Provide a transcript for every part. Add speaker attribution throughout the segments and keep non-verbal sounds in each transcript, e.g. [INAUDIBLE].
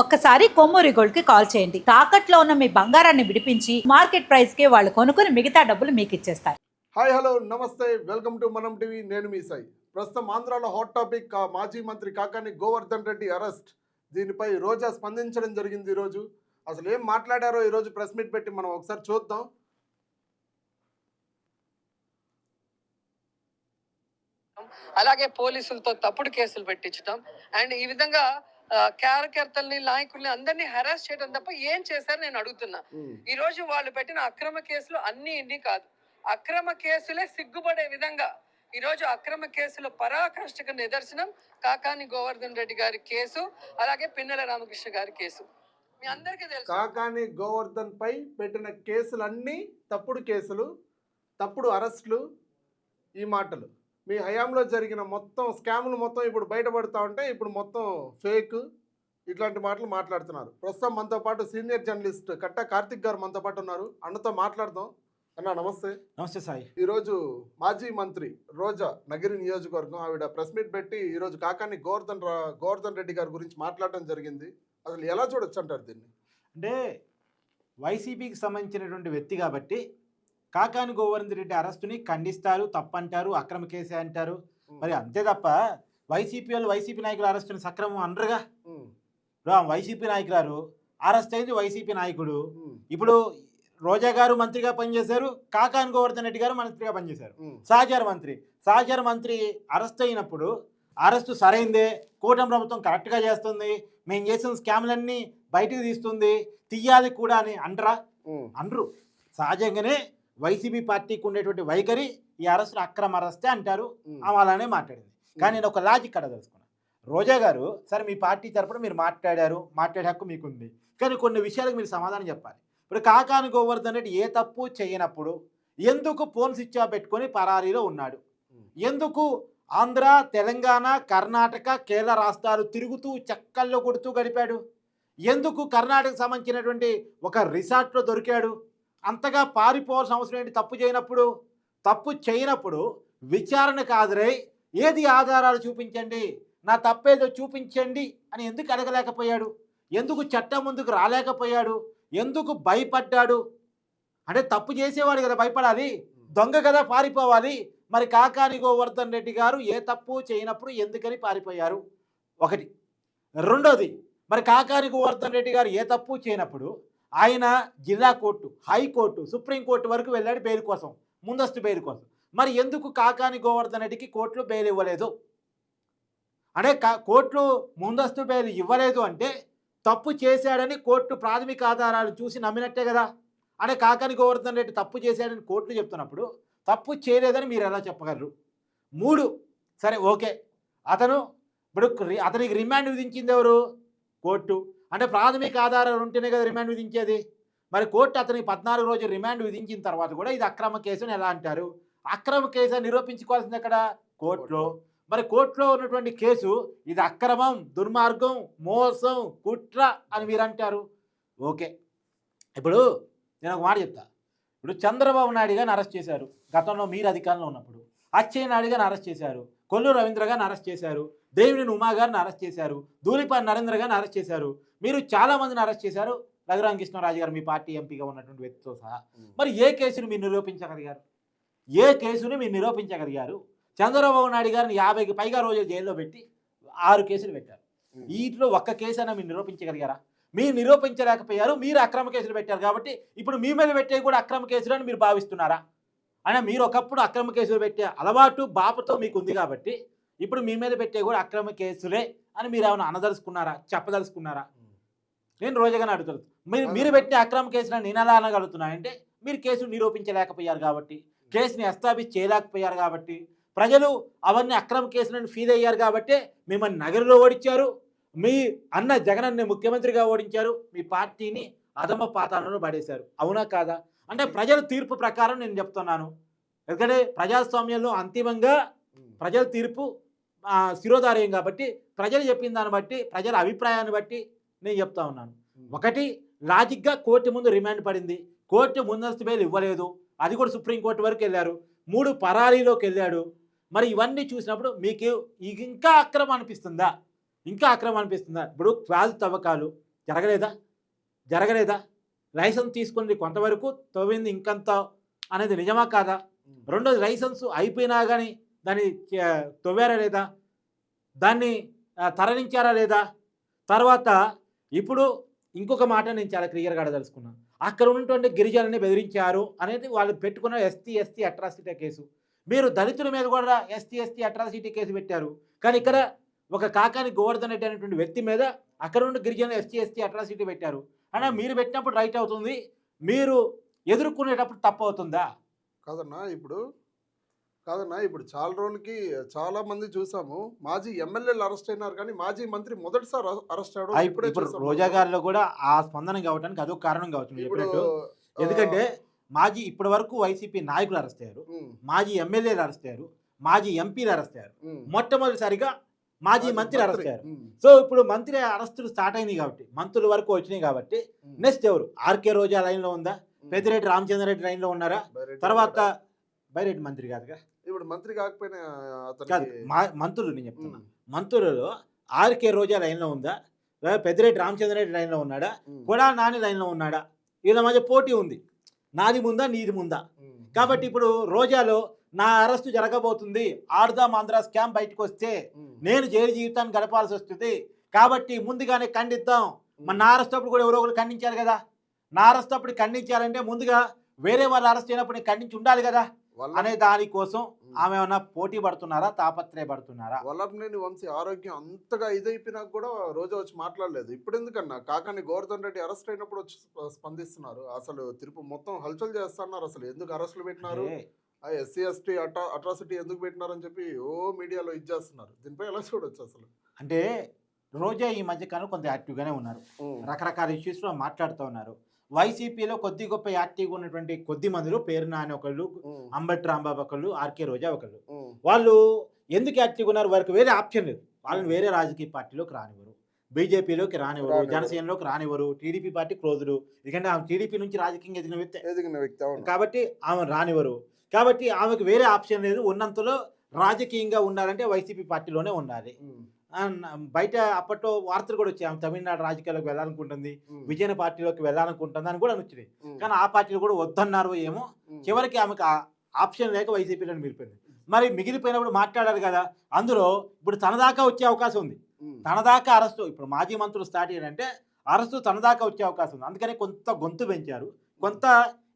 Speaker 1: ఒక్కసారి కొమ్మూరి గోల్డ్కి కాల్ చేయండి. తాకట్లో ఉన్న మీ బంగారాన్ని విడిపించి మార్కెట్ ప్రైస్కి వాళ్ళు కొనుక్కుని మిగతా డబ్బులు మీకు ఇచ్చేస్తారు.
Speaker 2: హాయ్ హలో నమస్తే వెల్కమ్ టు మనం టీవీ నేను మీ సాయి. ప్రస్తుతం ఆంధ్రాలో హాట్ టాపిక్ మాజీ మంత్రి కాకాని గోవర్ధన్ రెడ్డి అరెస్ట్ దీనిపై రోజా స్పందించడం జరిగింది ఈరోజు. అసలు ఏం మాట్లాడారో ఈరోజు ప్రెస్ మీట్ పెట్టి మనం ఒకసారి చూద్దాం.
Speaker 3: అలాగే పోలీసులతో తప్పుడు కేసులు పెట్టించడం. అండ్ ఈ విధంగా కార్యకర్తల్ని నాయకుల్ని అందరినీ హెరాస్ చేయడం తప్ప ఏం చేశారు నేను అడుగుతున్నా. ఈ రోజు వాళ్ళు పెట్టిన అక్రమ కేసులు అన్ని ఇన్ని కాదు. అక్రమ కేసులే సిగ్గుపడే విధంగా ఈ రోజు అక్రమ కేసుల పరాకాష్ఠకు నిదర్శనం కాకాని గోవర్ధన్ రెడ్డి గారి కేసు అలాగే పిన్నెల రామకృష్ణ గారి కేసు. మీ అందరికీ తెలుసు.
Speaker 2: కాకాని గోవర్ధన్ పై పెట్టిన కేసులన్నీ తప్పుడు కేసులు తప్పుడు అరెస్టులు ఈ మాటలు. మీ హయాంలో జరిగిన మొత్తం స్కాములు మొత్తం ఇప్పుడు బయటపడతా ఉంటే ఇప్పుడు మొత్తం ఫేక్ ఇట్లాంటి మాటలు మాట్లాడుతున్నారు. ప్రస్తుతం మనతో పాటు సీనియర్ జర్నలిస్ట్ కట్ట కార్తిక్ గారు మనతో పాటు ఉన్నారు. అన్నతో మాట్లాడదాం. అన్న నమస్తే.
Speaker 4: నమస్తే సాయి.
Speaker 2: ఈరోజు మాజీ మంత్రి రోజా నగిరి నియోజకవర్గం ఆవిడ ప్రెస్ మీట్ పెట్టి ఈరోజు కాకాని గోవర్ధన్ రా- గోవర్ధన్ రెడ్డి గారి గురించి మాట్లాడడం జరిగింది. అసలు ఎలా చూడొచ్చు అంటారు దీన్ని?
Speaker 4: అంటే వైసీపీకి సంబంధించినటువంటి వ్యక్తి కాబట్టి కాకాని గోవర్ధన్ రెడ్డి అరెస్టుని ఖండిస్తారు తప్పంటారు అక్రమ కేసే అంటారు. మరి అంతే తప్ప వైసీపీ వాళ్ళు వైసీపీ నాయకులు అరెస్టుని సక్రమం అనరుగా? వైసీపీ నాయకురాలు అరెస్ట్ అయింది వైసీపీ నాయకుడు. ఇప్పుడు రోజా గారు మంత్రిగా పనిచేశారు కాకాని గోవర్ధన్ రెడ్డి గారు మంత్రిగా పనిచేశారు. సహచార మంత్రి సహచార మంత్రి అరెస్ట్ అయినప్పుడు అరెస్టు సరైందే కూటమి ప్రభుత్వం కరెక్ట్గా చేస్తుంది మేము చేసిన స్కామ్లన్నీ బయటకు తీస్తుంది తీయాలి కూడా అని అంటరా? అనరు. సహజంగానే వైసీపీ పార్టీకి ఉండేటువంటి వైఖరి ఈ అరెస్టు అక్రమ అరెస్టే అంటారు. అలానే మాట్లాడింది. కానీ నేను ఒక లాజిక్ అడగదలుచుకున్నాను రోజా గారు సరే మీ పార్టీ తరపున మీరు మాట్లాడారు మాట్లాడే హక్కు మీకుంది. కానీ కొన్ని విషయాలకు మీరు సమాధానం చెప్పాలి. ఇప్పుడు కాకాని గోవర్ధన్ రెడ్డి ఏ తప్పు చేయనప్పుడు ఎందుకు ఫోన్ స్విచ్ ఆఫ్ పెట్టుకొని పరారీలో ఉన్నాడు? ఎందుకు ఆంధ్ర తెలంగాణ కర్ణాటక కేరళ రాష్ట్రాలు తిరుగుతూ చక్కల్లో కొడుతూ గడిపాడు? ఎందుకు కర్ణాటకకు సంబంధించినటువంటి ఒక రిసార్ట్లో దొరికాడు? అంతగా పారిపోవాల్సిన అవసరం ఏంటి? తప్పు చేయనప్పుడు? తప్పు చేయనప్పుడు విచారణకు హాజరై ఏది ఆధారాలు చూపించండి? నా తప్పేదో చూపించండి అని ఎందుకు అడగలేకపోయాడు? ఎందుకు చట్టం ముందుకు రాలేకపోయాడు? ఎందుకు భయపడ్డాడు? అంటే తప్పు చేసేవాడు కదా భయపడాలి. దొంగ కదా పారిపోవాలి. మరి కాకాని గోవర్ధన్ రెడ్డి గారు ఏ తప్పు చేయనప్పుడు ఎందుకని పారిపోయారు? ఒకటి. రెండోది మరి కాకాని గోవర్ధన్ రెడ్డి గారు ఏ తప్పు చేయనప్పుడు ఆయన జిల్లా కోర్టు హైకోర్టు సుప్రీంకోర్టు వరకు వెళ్ళాడు బెయిల్ కోసం ముందస్తు బెయిల్ కోసం. మరి ఎందుకు కాకాని గోవర్ధన్ రెడ్డికి కోర్టులో బెయిల్ ఇవ్వలేదు? అంటే కా- కోర్టులు ముందస్తు బెయిల్ ఇవ్వలేదు అంటే తప్పు చేశాడని కోర్టు ప్రాథమిక ఆధారాలు చూసి నమ్మినట్టే కదా? అంటే కాకాని గోవర్ధన్ రెడ్డి తప్పు చేశాడని కోర్టులు చెప్తున్నప్పుడు తప్పు చేయలేదని మీరు ఎలా చెప్పగలరు? మూడు సరే ఓకే. అతను ఇప్పుడు రి- అతనికి రిమాండ్ విధించింది ఎవరు? కోర్టు. అంటే ప్రాథమిక ఆధారాలు ఉంటేనే కదా రిమాండ్ విధించేది. మరి కోర్టు అతనికి పద్నాలుగు రోజులు రిమాండ్ విధించిన తర్వాత కూడా ఇది అక్రమ కేసు అని ఎలా అంటారు? అక్రమ కేసు నిరూపించుకోవాల్సింది ఎక్కడ కోర్టులో. మరి కోర్టులో ఉన్నటువంటి కేసు ఇది అక్రమం దుర్మార్గం మోసం కుట్ర అని మీరు అంటారు ఓకే. ఇప్పుడు నేను ఒక మాట చెప్తా. ఇప్పుడు చంద్రబాబు నాయుడు గారిని అరెస్ట్ చేశారు. గతంలో మీరు అధికారంలో ఉన్నప్పుడు. అచ్చయ్య నాయుడు గారిని అరెస్ట్ చేశారు. కొల్లు రవీంద్ర గారిని అరెస్ట్ చేశారు. దేవినేని ఉమా గారిని అరెస్ట్ చేశారు. ధూళిపాటి నరేంద్ర గారిని అరెస్ట్ చేశారు. మీరు చాలా మందిని అరెస్ట్ చేశారు. రఘురామ కృష్ణరాజు గారు మీ పార్టీ ఎంపీగా ఉన్నటువంటి వ్యక్తితో సహా. మరి ఏ కేసును మీరు నిరూపించగలిగారు? ఏ కేసుని మీరు నిరూపించగలిగారు? చంద్రబాబు నాయుడు గారిని యాభైకి పైగా రోజులు జైల్లో పెట్టి ఆరు కేసులు పెట్టారు. వీటిలో ఒక్క కేసు అయినా మీరు నిరూపించగలిగారా? మీరు నిరూపించలేకపోయారు మీరు అక్రమ కేసులు పెట్టారు కాబట్టి ఇప్పుడు మీ మీద పెట్టే కూడా అక్రమ కేసులు అని మీరు భావిస్తున్నారా? అయినా మీరు ఒకప్పుడు అక్రమ కేసులు పెట్టే అలవాటు బాపతో మీకు ఉంది కాబట్టి ఇప్పుడు మీ మీద పెట్టే కూడా అక్రమ కేసులే అని మీరు ఏమైనా అనదలుచుకున్నారా? చెప్పదలుచుకున్నారా? నేను రోజుగానే అడుగుతాను మీరు మీరు పెట్టే అక్రమ కేసులను నేను ఎలా అనగలుగుతున్నా? అంటే మీరు కేసు నిరూపించలేకపోయారు కాబట్టి కేసుని ఎస్టాబ్లిష్ చేయలేకపోయారు కాబట్టి ప్రజలు అవన్నీ అక్రమ కేసులను ఫీల్ అయ్యారు కాబట్టి మిమ్మల్ని నగరంలో ఓడించారు. మీ అన్న జగనన్ని ముఖ్యమంత్రిగా ఓడించారు. మీ పార్టీని అధమ పాతాలను పడేశారు. అవునా కాదా? అంటే ప్రజల తీర్పు ప్రకారం నేను చెప్తున్నాను. ఎందుకంటే ప్రజాస్వామ్యంలో అంతిమంగా ప్రజల తీర్పు శిరోధార్యం కాబట్టి ప్రజలు చెప్పిన దాన్ని బట్టి ప్రజల అభిప్రాయాన్ని బట్టి నేను చెప్తా ఉన్నాను. ఒకటి లాజిక్గా కోర్టు ముందు రిమాండ్ పడింది. కోర్టు ముందస్తు బెయిల్ ఇవ్వలేదు. అది కూడా సుప్రీంకోర్టు వరకు వెళ్ళారు. మూడు పరారీలోకి వెళ్ళాడు. మరి ఇవన్నీ చూసినప్పుడు మీకు ఇంకా అక్రమం అనిపిస్తుందా? ఇంకా అక్రమం అనిపిస్తుందా? ఇప్పుడు క్వాల్ తవ్వకాలు జరగలేదా? జరగలేదా? లైసెన్స్ తీసుకుంది కొంతవరకు తవ్వింది ఇంకంత అనేది నిజమా కాదా? రెండోది లైసెన్స్ అయిపోయినా కానీ దాన్ని తవ్వారా లేదా? దాన్ని తరలించారా లేదా? తర్వాత ఇప్పుడు ఇంకొక మాట నేను చాలా క్లియర్గా అడదలుచుకున్నాను అక్కడ ఉన్నటువంటి గిరిజనుల్ని బెదిరించారు అనేది వాళ్ళు పెట్టుకున్న ఎస్టీ ఎస్టీ అట్రాసిటీ కేసు. మీరు దళితుల మీద కూడా ఎస్టీ ఎస్టీ అట్రాసిటీ కేసు పెట్టారు. కానీ ఇక్కడ ఒక కాకాని గోవర్ధన్ రెడ్డి అనేటువంటి వ్యక్తి మీద అక్కడ ఉన్న గిరిజనులు ఎస్టీ ఎస్టీ అట్రాసిటీ పెట్టారు. అంటే మీరు పెట్టినప్పుడు రైట్ అవుతుంది. మీరు ఎదుర్కొనేటప్పుడు తప్పు అవుతుందా?
Speaker 2: కాదన్నా ఇప్పుడు కాదన్నా ఇప్పుడు చాలా రోజులకి చాలా మంది చూసాము. మాజీ ఎమ్మెల్యేలు అరెస్ట్ అయినారు కానీ మాజీ మంత్రి మొదటిసారి అరెస్ట్ అవడం
Speaker 4: ఇప్పుడు. రోజా గారిలో కూడా ఆ స్పందన కావడానికి అదొక కారణం కావచ్చు ఎందుకంటే మాజీ ఇప్పటి వరకు వైసీపీ నాయకులు అరెస్ట్ అయ్యారు. మాజీ ఎమ్మెల్యేలు అరెస్ట్ అయ్యారు. మాజీ ఎంపీలు అరెస్ట్ అయ్యారు. మొట్టమొదటిసారిగా మాజీ మంత్రి అరెస్ట్ అయ్యారు. సో ఇప్పుడు మంత్రి అరెస్టులు స్టార్ట్ అయినాయి కాబట్టి మంత్రుల వరకు వచ్చినాయి కాబట్టి. నెక్స్ట్ ఎవరు? ఆర్కే రోజా లైన్లో ఉందా. పెద్దిరెడ్డి రామచంద్రరెడ్డి లైన్లో ఉన్నారా? తర్వాత? బైరెడ్డి మంత్రి కాదుగా?
Speaker 2: ఇప్పుడు మంత్రి కాకపోయినా
Speaker 4: మంత్రులు నేను చెప్తున్నా. మంత్రులలో ఆర్కే రోజా లైన్లో ఉందా? పెద్దిరెడ్డి రామచంద్రరెడ్డి లైన్లో ఉన్నాడా? కూడా నాని లైన్లో ఉన్నాడా? వీళ్ళ మధ్య పోటీ ఉంది. నాది ముందా నీది ముందా. కాబట్టి ఇప్పుడు రోజాలో నా అరెస్టు జరగబోతుంది. ఆడుదాం ఆంధ్ర స్కామ్ బయటకు వస్తే నేను జైలు జీవితాన్ని గడపాల్సి వస్తుంది. కాబట్టి ముందుగానే ఖండిద్దాం. మన నా అరెస్ట్ అప్పుడు కూడా ఎవరో ఒకరు ఖండించారు కదా? నా అరెస్ట్ అప్పుడు ఖండించాలంటే ముందుగా వేరే వాళ్ళు అరెస్ట్ అయినప్పుడు నేను ఖండించి ఉండాలి కదా? అనే దానికోసం. ఆమె ఏమన్నా పోటీ పడుతున్నారా తాపత్రయపడుతున్నారా?
Speaker 2: వల్లభనేని వంశీ ఆరోగ్యం అంతగా ఇదైపోయినా కూడా రోజా వచ్చి మాట్లాడలేదు. ఇప్పుడు ఎందుకన్నా కాకాని గోవర్ధన్ రెడ్డి అరెస్ట్ అయినప్పుడు వచ్చి స్ప- స్పందిస్తున్నారు. అసలు తిరుపు మొత్తం హల్చల్ చేస్తున్నారు. అసలు ఎందుకు అరెస్టులు పెట్టినారు? ఆ ఎస్సీ ఎస్టీ అట్రా అట్రాసిటీ ఎందుకు పెట్టినారు అని చెప్పి ఓ మీడియాలో ఇది చేస్తున్నారు. దీనిపై ఎలా చూడొచ్చు అసలు?
Speaker 4: అంటే రోజా ఈ మధ్య కాలం కొంత యాక్టివ్గానే ఉన్నారు. రకరకాల ఇష్యూస్లో మాట్లాడుతూ ఉన్నారు. వైసీపీలో కొద్ది గొప్ప యాక్టివ్గా ఉన్నటువంటి కొద్ది మందిలో పేరు నాని ఒకళ్ళు అంబటి రాంబాబు ఒకళ్ళు ఆర్కే రోజా ఒకళ్ళు. వాళ్ళు ఎందుకు యాక్టివ్గా ఉన్నారు? వారికి వేరే ఆప్షన్ లేదు. వాళ్ళని వేరే రాజకీయ పార్టీలోకి రానివ్వరు. బీజేపీలోకి రానివ్వరు. జనసేనలోకి రానివ్వరు. టీడీపీ పార్టీ క్లోజుడు ఎందుకంటే ఆమె టీడీపీ నుంచి రాజకీయంగా ఎదిగిన వ్యక్తి.
Speaker 2: ఎదిగిన వ్యక్తి
Speaker 4: కాబట్టి ఆమె రానివ్వరు. కాబట్టి ఆమెకు వేరే ఆప్షన్ లేదు. ఉన్నంతలో రాజకీయంగా ఉండాలంటే వైసీపీ పార్టీలోనే ఉండాలి. బయట అప్పట్లో వార్తలు కూడా వచ్చాయి. ఆమె తమిళనాడు రాజకీయాలకు వెళ్ళాలనుకుంటుంది విజయన పార్టీలోకి వెళ్ళాలనుకుంటుంది అని కూడా వచ్చింది కానీ ఆ పార్టీలు కూడా వద్దన్నారు ఏమో చివరికి ఆమెకు ఆప్షన్ లేక వైసీపీలో మిగిలిపోయింది మరి మిగిలిపోయినప్పుడు మాట్లాడారు కదా అందులో ఇప్పుడు తన దాకా వచ్చే అవకాశం ఉంది. తన దాకా అరెస్టు ఇప్పుడు మాజీ మంత్రులు స్టార్ట్ అయ్యారంటే అరెస్టు తన దాకా వచ్చే అవకాశం ఉంది. అందుకని కొంత గొంతు పెంచారు. కొంత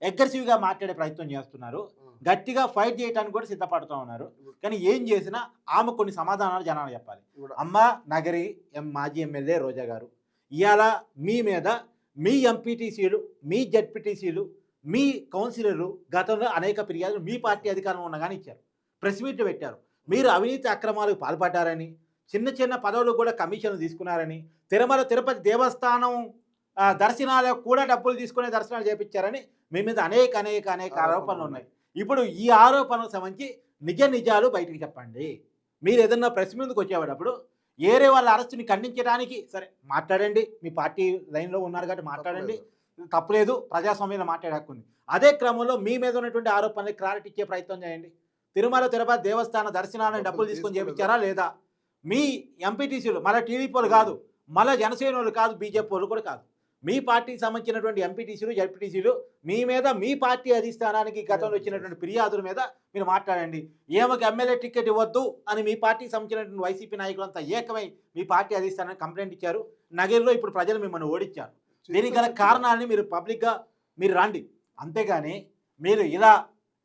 Speaker 4: అగ్రెసివ్గా మాట్లాడే ప్రయత్నం చేస్తున్నారు. గట్టిగా ఫైట్ చేయడానికి కూడా సిద్ధపడుతూ ఉన్నారు. కానీ ఏం చేసినా ఆమె కొన్ని సమాధానాలు జనాలు చెప్పాలి. అమ్మ నగరి ఎం మాజీ ఎమ్మెల్యే రోజా గారు ఇవాళ మీ మీద మీ ఎంపీటీసీలు మీ జడ్పీటీసీలు మీ కౌన్సిలర్లు గతంలో అనేక ఫిర్యాదులు మీ పార్టీ అధికారంలో ఉండగానే ఇచ్చారు. ప్రెస్ మీట్లు పెట్టారు. మీరు అవినీతి అక్రమాలకు పాల్పడ్డారని చిన్న చిన్న పదవులు కూడా కమిషన్లు తీసుకున్నారని తిరుమల తిరుపతి దేవస్థానం దర్శనాలకు కూడా డబ్బులు తీసుకునే దర్శనాలు చేపించారని మీ మీద అనేక అనేక అనేక ఆరోపణలు ఉన్నాయి. ఇప్పుడు ఈ ఆరోపణలకు సంబంధించి నిజ నిజాలు బయటికి చెప్పండి. మీరు ఏదన్నా ప్రెస్ ముందుకు వచ్చేటప్పుడు ఏరే వాళ్ళ అరెస్టుని ఖండించడానికి సరే మాట్లాడండి. మీ పార్టీ లైన్లో ఉన్నారు కాబట్టి మాట్లాడండి.
Speaker 2: తప్పలేదు.
Speaker 4: ప్రజాస్వామ్యంలో మాట్లాడే హక్కు ఉంది అదే క్రమంలో మీ మీద ఉన్నటువంటి ఆరోపణలు క్లారిటీ ఇచ్చే ప్రయత్నం చేయండి. తిరుమల తిరుపతి దేవస్థాన దర్శనాలను డబ్బులు తీసుకొని? చేపించారా లేదా? మీ ఎంపీటీసీలు మళ్ళీ టీడీపీ వాళ్ళు కాదు. మళ్ళీ జనసేన వాళ్ళు కాదు బీజేపీ కూడా కాదు. మీ పార్టీకి సంబంధించినటువంటి ఎంపీటీసీలు జడ్పీటీసీలు మీ మీద మీ పార్టీ అధిష్టానానికి గతంలో వచ్చినటువంటి ఫిర్యాదుల మీద మీరు మాట్లాడండి. ఏమకి ఎమ్మెల్యే టికెట్ ఇవ్వద్దు అని మీ పార్టీకి సంబంధించినటువంటి వైసీపీ నాయకులంతా ఏకమై మీ పార్టీ అధిష్టానానికి కంప్లైంట్ ఇచ్చారు. నగరంలో ఇప్పుడు ప్రజలు మిమ్మల్ని ఓడించారు. దీనికి గల కారణాలని మీరు పబ్లిక్గా మీరు రండి. అంతేగాని మీరు ఇలా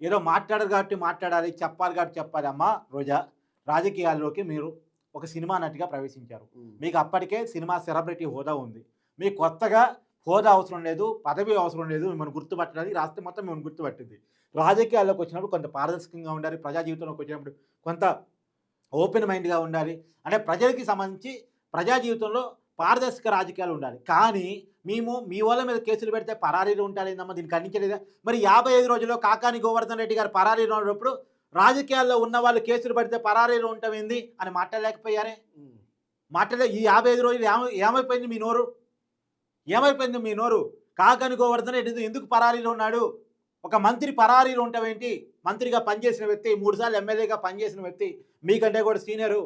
Speaker 4: ఏదో మాట్లాడరు కాబట్టి మాట్లాడాలి చెప్పాలి కాబట్టి చెప్పాలి అమ్మా రోజా. రాజకీయాల్లోకి మీరు ఒక సినిమా నటిగా ప్రవేశించారు.
Speaker 2: ఉమ్,
Speaker 4: మీకు అప్పటికే సినిమా సెలబ్రిటీ హోదా ఉంది. మీకు కొత్తగా హోదా అవసరం లేదు పదవి అవసరం లేదు మిమ్మల్ని గుర్తుపట్టడానికి రాష్ట్రం మొత్తం మిమ్మల్ని గుర్తుపట్టింది. రాజకీయాల్లోకి వచ్చినప్పుడు కొంత పారదర్శకంగా ఉండాలి ప్రజా జీవితంలోకి వచ్చినప్పుడు కొంత ఓపెన్ మైండ్గా ఉండాలి. అంటే ప్రజలకి సంబంధించి ప్రజా జీవితంలో పారదర్శక రాజకీయాలు ఉండాలి. కానీ మేము మీ వాళ్ళ మీద కేసులు పెడితే పరారీలు ఉంటారేందమ్మా? దీన్ని ఖండించలేదా? మరి యాభై ఐదు రోజుల్లో కాకాని గోవర్ధన్ రెడ్డి గారు పరారీలో ఉన్నప్పుడు రాజకీయాల్లో ఉన్న వాళ్ళు కేసులు పెడితే పరారీలో ఉంటామేంది? అని మాట్లాడలేకపోయారే?
Speaker 2: ఉమ్,
Speaker 4: మాట్లాడే ఈ యాభై ఐదు రోజులు ఏమ ఏమైపోయింది మీ నోరు? ఏమైపోయింది మీ నోరు? కాకని గోవర్ధన్ రెడ్డి ఎందుకు పరారీలో ఉన్నాడు? ఒక మంత్రి పరారీలో ఉంటావేంటి మంత్రిగా పనిచేసిన వ్యక్తి మూడుసార్లు ఎమ్మెల్యేగా పనిచేసిన వ్యక్తి మీకంటే కూడా సీనియరు.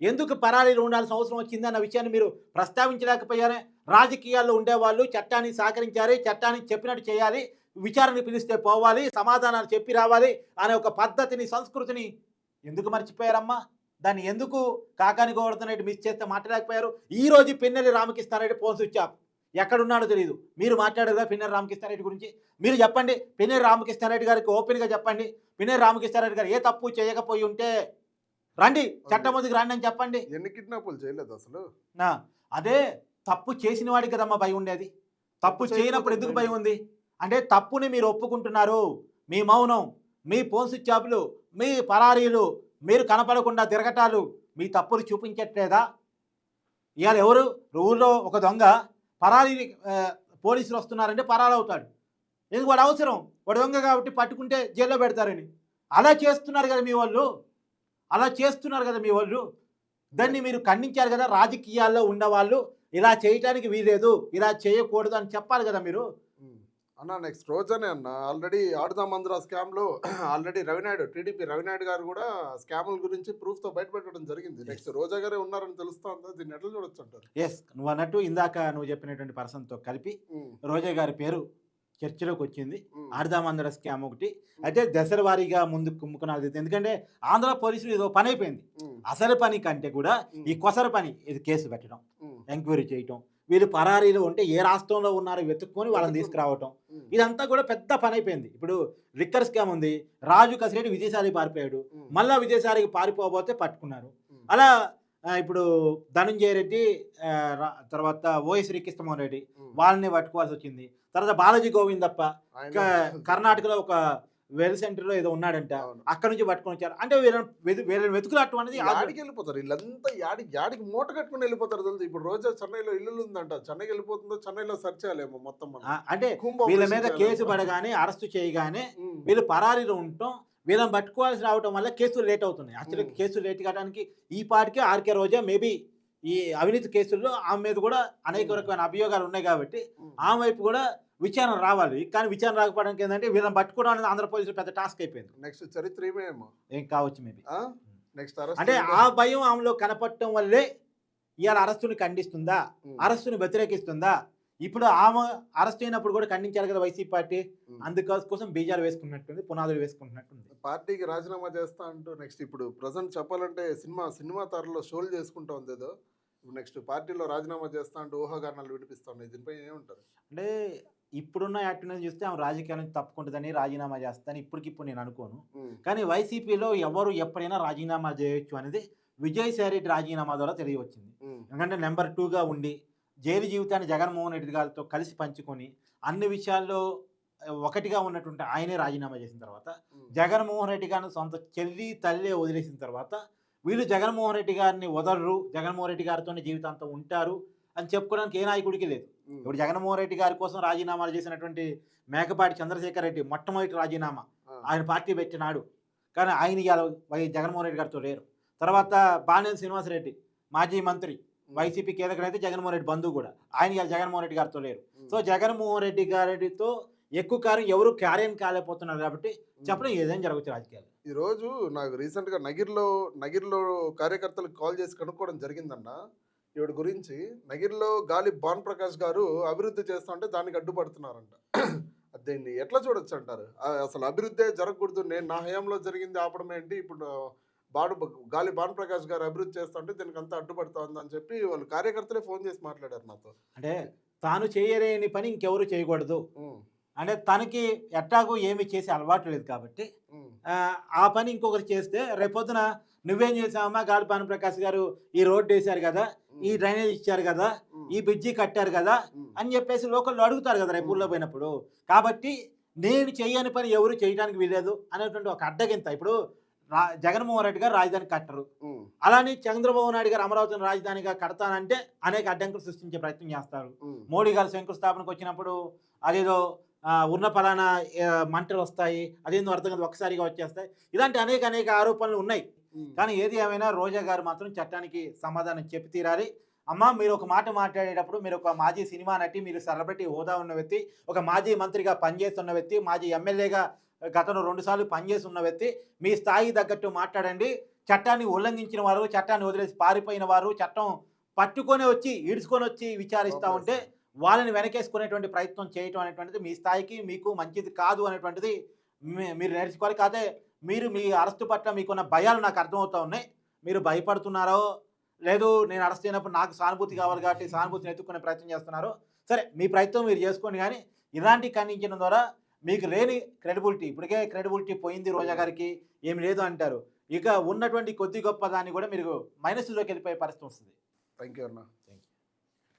Speaker 4: ఎందుకు పరారీలో ఉండాల్సిన అవసరం వచ్చింది అన్న విషయాన్ని మీరు ప్రస్తావించలేకపోయారే? రాజకీయాల్లో ఉండేవాళ్ళు చట్టాన్ని సహకరించాలి చట్టాన్ని చెప్పినట్టు చేయాలి విచారణ పిలిస్తే పోవాలి సమాధానాలు చెప్పి రావాలి అనే ఒక పద్ధతిని సంస్కృతిని ఎందుకు మర్చిపోయారమ్మా? దాన్ని ఎందుకు కాకాని గోవర్ధన్ మిస్ చేస్తే మాట్లాడలేకపోయారు? ఈ రోజు Pinnelli Ramakrishna Reddy phone switch off. ఎక్కడున్నాడో తెలియదు మీరు మాట్లాడారు కదా పిన్నెల్లి రామకృష్ణారెడ్డి గురించి? మీరు చెప్పండి. పిన్నెల్లి రామకృష్ణారెడ్డి గారికి ఓపెన్గా చెప్పండి. పిన్నెల్లి రామకృష్ణారెడ్డి గారు ఏ తప్పు చేయకపోయి ఉంటే? రండి చట్టం ముందుకు రండి అని చెప్పండి.
Speaker 2: ఎన్ని కిడ్నాపులు చేయలేదు అసలు?
Speaker 4: అదే తప్పు చేసిన వాడికి కదమ్మా భయం ఉండేది. తప్పు చేయనప్పుడు ఎందుకు భయం ఉంది? అంటే తప్పుని మీరు ఒప్పుకుంటున్నారు. మీ మౌనం మీ ఫోన్ స్విచ్ ఆఫ్లు మీ పరారీలు మీరు కనపడకుండా తిరగటాలు మీ తప్పులు చూపించట్లేదా? ఇవాళ ఎవరు? ఊళ్ళో ఒక దొంగ పరాలి పోలీసులు వస్తున్నారంటే పరాలవుతాడు ఎందుకు? వాడు అవసరం. వాడు దొంగ కాబట్టి పట్టుకుంటే జైల్లో పెడతారని. అలా చేస్తున్నారు కదా మీ వాళ్ళు. అలా చేస్తున్నారు కదా మీ వాళ్ళు. దాన్ని మీరు ఖండించారు కదా రాజకీయాల్లో ఉన్నవాళ్ళు. ఇలా చేయటానికి వీలేదు ఇలా చేయకూడదు అని చెప్పాలి కదా మీరు.
Speaker 2: అన్న నెక్స్ట్ రోజనే అన్న ఆల్రెడీ ఆడుదాం ఆంధ్ర స్కామ్లో ఆల్రెడీ రవినాయుడు టీడీపీ రవినాయుడు గారు కూడా స్కాముల గురించి ప్రూఫ్తో బయటపెట్టడం జరిగింది. నెక్స్ట్ రోజా గారే ఉన్నారని తెలుస్తా ఉందా? దీన్ని ఎట్లా చూడొచ్చు అంటారు
Speaker 4: ఎస్ నువ్వు అన్నట్టు ఇందాక నువ్వు చెప్పినటువంటి పర్సన్తో కలిపి రోజా గారి పేరు చర్చలోకి వచ్చింది.
Speaker 2: ఉమ్,
Speaker 4: ఆడదామందర స్కామ్ ఒకటి. అయితే దశల వారీగా ముందు కుమ్ముకున్నది ఎందుకంటే ఆంధ్ర పోలీసులు ఏదో పని అయిపోయింది. అసలు పని కంటే కూడా ఈ కొసర పని ఇది కేసు పెట్టడం ఎంక్వైరీ చేయటం వీళ్ళు పరారీలో ఉంటే ఏ రాష్ట్రంలో ఉన్నారో వెతుక్కొని వాళ్ళని తీసుకురావటం. ఇదంతా కూడా పెద్ద పని అయిపోయింది ఇప్పుడు లిక్కర్ స్కామ్ ఉంది. రాజు కసిరెడ్డి విజయసారి పారిపోయాడు. మళ్ళా విజయసారికి పారిపోబోతే పట్టుకున్నారు. అలా ఇప్పుడు ధనుంజయ రెడ్డి తర్వాత ఓఎస్ శ్రీకృష్ణమోహన్ రెడ్డి. వాళ్ళని పట్టుకోవాల్సి వచ్చింది. తర్వాత బాలాజీ గోవిందప్ప [LAUGHS] కర్ణాటకలో ఒక వెల్ సెంటర్లో ఏదో ఉన్నాడంట. అక్కడ నుంచి పట్టుకొని వచ్చారు అంటే వీళ్ళని వెతు వీళ్ళని వెతుకులాటం అనేది
Speaker 2: యాడికి వెళ్ళిపోతారు వీళ్ళంతా యాడి యాడికి మూట కట్టుకుని వెళ్ళిపోతారు తెలుసు ఇప్పుడు రోజా చెన్నైలో ఇల్లు ఉందంట చెన్నైకి వెళ్ళిపోతుందో చెన్నైలో సెర్చ్ చేయాలేమో మొత్తం
Speaker 4: అంటే వీళ్ళ మీద. కేసు పడగానే అరెస్ట్ చేయగానే వీళ్ళు పరారీలో ఉండటం వీళ్ళని పట్టుకోవాల్సి రావటం వల్ల కేసులు లేట్ అవుతున్నాయి
Speaker 2: Hmm.
Speaker 4: కేసులు లేట్ కావడానికి ఈ పాటికే ఆర్కే రోజా మేబీ ఈ అవినీతి కేసుల్లో ఆమె మీద కూడా అనేక. రకమైన అభియోగాలు ఉన్నాయి కాబట్టి. ఆమె వైపు కూడా విచారణ రావాలి. కానీ విచారణ రాకపోవడానికి ఏంటంటే వీళ్ళని పట్టుకోవడం అనేది ఆంధ్ర పోలీసులు పెద్ద టాస్క్ అయిపోయింది.
Speaker 2: నెక్స్ట్ చరిత్ర ఏమేమో?
Speaker 4: ఏం కావచ్చు మేబీ.
Speaker 2: నెక్స్ట్
Speaker 4: అంటే ఆ భయం ఆమెలో కనపడటం వల్లే ఇవాళ అరెస్టుని ఖండిస్తుందా? అరెస్టుని వ్యతిరేకిస్తుందా? ఇప్పుడు ఆమె అరెస్ట్ అయినప్పుడు కూడా ఖండించారు కదా వైసీపీ పార్టీ. అందుకోసం బీజాలు వేసుకున్నట్టుంది పునాదులు వేసుకుంటున్నట్టుంది
Speaker 2: పార్టీకి రాజీనామా చేస్తా అంటూ నెక్స్ట్ ఇప్పుడు ప్రజెంట్ చెప్పాలంటే సినిమా సినిమా తారలో షోలు చేసుకుంటా ఉంది ఏదో. నెక్స్ట్ పార్టీలో రాజీనామా చేస్తా అంటూ ఊహాగానాలు వినిపిస్తా ఉన్నాయి. దీనిపై ఏముంటారు
Speaker 4: అంటే ఇప్పుడున్న యాక్టివ్నెస్ చూస్తే ఆమె రాజకీయాల నుంచి తప్పుకుంటుందని రాజీనామా చేస్తానని ఇప్పటికిప్పుడు నేను అనుకోను. కానీ వైసీపీలో ఎవరు ఎప్పుడైనా రాజీనామా చేయొచ్చు అనేది విజయసాయి రెడ్డి రాజీనామా ద్వారా తెలియవచ్చింది. ఎందుకంటే నెంబర్ టూగా ఉండి జైలు జీవితాన్ని జగన్మోహన్ రెడ్డి గారితో కలిసి పంచుకొని అన్ని విషయాల్లో ఒకటిగా ఉన్నటువంటి ఆయనే రాజీనామా చేసిన తర్వాత జగన్మోహన్ రెడ్డి గారిని సొంత చెల్లి తల్లి వదిలేసిన తర్వాత వీళ్ళు జగన్మోహన్ రెడ్డి గారిని వదలరు. జగన్మోహన్ రెడ్డి గారితోనే జీవితాంతం ఉంటారు. అని చెప్పుకోవడానికి ఏ నాయకుడికి లేదు. ఇప్పుడు జగన్మోహన్ రెడ్డి గారి కోసం రాజీనామాలు చేసినటువంటి మేకపాటి చంద్రశేఖర్ రెడ్డి మొట్టమొదటి రాజీనామా. ఆయన పార్టీ పెట్టినాడు. కానీ ఆయన ఇవాళ వై జగన్మోహన్ రెడ్డి గారితో లేరు. తర్వాత బాలినేని శ్రీనివాసరెడ్డి మాజీ మంత్రి వైసీపీ కీలకనైతే జగన్మోహన్ రెడ్డి బంధువు కూడా. ఆయన ఇవాళ జగన్మోహన్ రెడ్డి గారితో లేరు. సో జగన్మోహన్ రెడ్డి గారితో ఎక్కువ కాలం ఎవరు క్యారియన్ కాలేకపోతున్నారు కాబట్టి. చెప్పడం ఏదైనా జరగచ్చు రాజకీయాలు
Speaker 2: ఈ రోజు నాకు రీసెంట్గా నగిర్లో నగిర్లో కార్యకర్తలకు కాల్ చేసి కనుక్కోవడం జరిగిందన్న. ఈవిడ గురించి నగిర్లో గాలి భాన్ ప్రకాష్ గారు అభివృద్ధి చేస్తా ఉంటే దానికి అడ్డుపడుతున్నారంట. దీన్ని ఎట్లా చూడొచ్చు అంటారు? అసలు అభివృద్ధి జరగకూడదు నేను నా హయాంలో జరిగింది ఆపడం ఏంటి? ఇప్పుడు బాడు గాలి భాన్ ప్రకాష్ గారు అభివృద్ధి చేస్తా ఉంటే దీనికి అంతా అడ్డుపడతా ఉంది అని చెప్పి వాళ్ళు కార్యకర్తలే ఫోన్ చేసి మాట్లాడారు నాతో.
Speaker 4: అంటే తాను చేయలేని పని ఇంకెవరు చేయకూడదు. అంటే తనకి ఎట్టాగూ ఏమి చేసే అలవాటు లేదు కాబట్టి ఆ, పని ఇంకొకరు చేస్తే రేపొద్దున నువ్వేం చేసావమ్మా? గాలి భాను ప్రకాష్ గారు ఈ రోడ్డు వేశారు కదా ఈ డ్రైనేజ్ ఇచ్చారు కదా ఈ బ్రిడ్జి కట్టారు కదా అని చెప్పేసి లోకల్లో అడుగుతారు కదా రేపు ఊళ్ళో పోయినప్పుడు. కాబట్టి నేను చేయని పని ఎవరు చేయడానికి వీలేదు అనేటువంటి ఒక అడ్డగింత. ఇప్పుడు రా జగన్మోహన్ రెడ్డి గారు రాజధాని కట్టరు. అలానే చంద్రబాబు నాయుడు గారు అమరావతిని రాజధానిగా కడతానంటే అనేక అడ్డంకులు సృష్టించే ప్రయత్నం చేస్తారు. మోడీ గారు శంకుస్థాపనకు వచ్చినప్పుడు అదేదో ఉన్న పలానా మంటలు వస్తాయి అదేందో అర్థం కాదు ఒకసారిగా వచ్చేస్తాయి. ఇలాంటి అనేక అనేక ఆరోపణలు ఉన్నాయి. కానీ ఏది ఏమైనా రోజా గారు మాత్రం చట్టానికి సమాధానం చెప్పి తీరాలి. అమ్మ మీరు ఒక మాట మాట్లాడేటప్పుడు మీరు ఒక మాజీ సినిమా నటి మీరు సెలబ్రిటీ హోదా ఉన్న వ్యక్తి ఒక మాజీ మంత్రిగా పనిచేస్తున్న వ్యక్తి మాజీ ఎమ్మెల్యేగా గతంలో రెండుసార్లు పనిచేసి ఉన్న వ్యక్తి మీ స్థాయి తగ్గట్టు మాట్లాడండి. చట్టాన్ని ఉల్లంఘించిన వారు చట్టాన్ని వదిలేసి పారిపోయిన వారు చట్టం పట్టుకొని వచ్చి ఈడ్చుకొని వచ్చి విచారిస్తూ ఉంటే వాళ్ళని వెనకేసుకునేటువంటి ప్రయత్నం చేయటం అనేటువంటిది మీ స్థాయికి మీకు మంచిది కాదు అనేటువంటిది మీరు నేర్చుకోవాలి. కాదే మీరు మీ అరెస్టు పట్ల మీకున్న భయాలు నాకు అర్థమవుతా ఉన్నాయి. మీరు భయపడుతున్నారో లేదు నేను అరెస్ట్ అయినప్పుడు నాకు సానుభూతి కావాలి కాబట్టి సానుభూతిని ఎత్తుకునే ప్రయత్నం చేస్తున్నారు. సరే మీ ప్రయత్నం మీరు చేసుకోండి కానీ ఇలాంటి ఖండించడం ద్వారా మీకు లేని క్రెడిబిలిటీ ఇప్పటికే క్రెడిబిలిటీ పోయింది రోజా గారికి ఏమి లేదు అంటారు. ఇక ఉన్నటువంటి కొద్ది గొప్ప దాన్ని కూడా మీరు మైనస్లోకి వెళ్ళిపోయే పరిస్థితి వస్తుంది.
Speaker 2: థ్యాంక్ యూ అన్న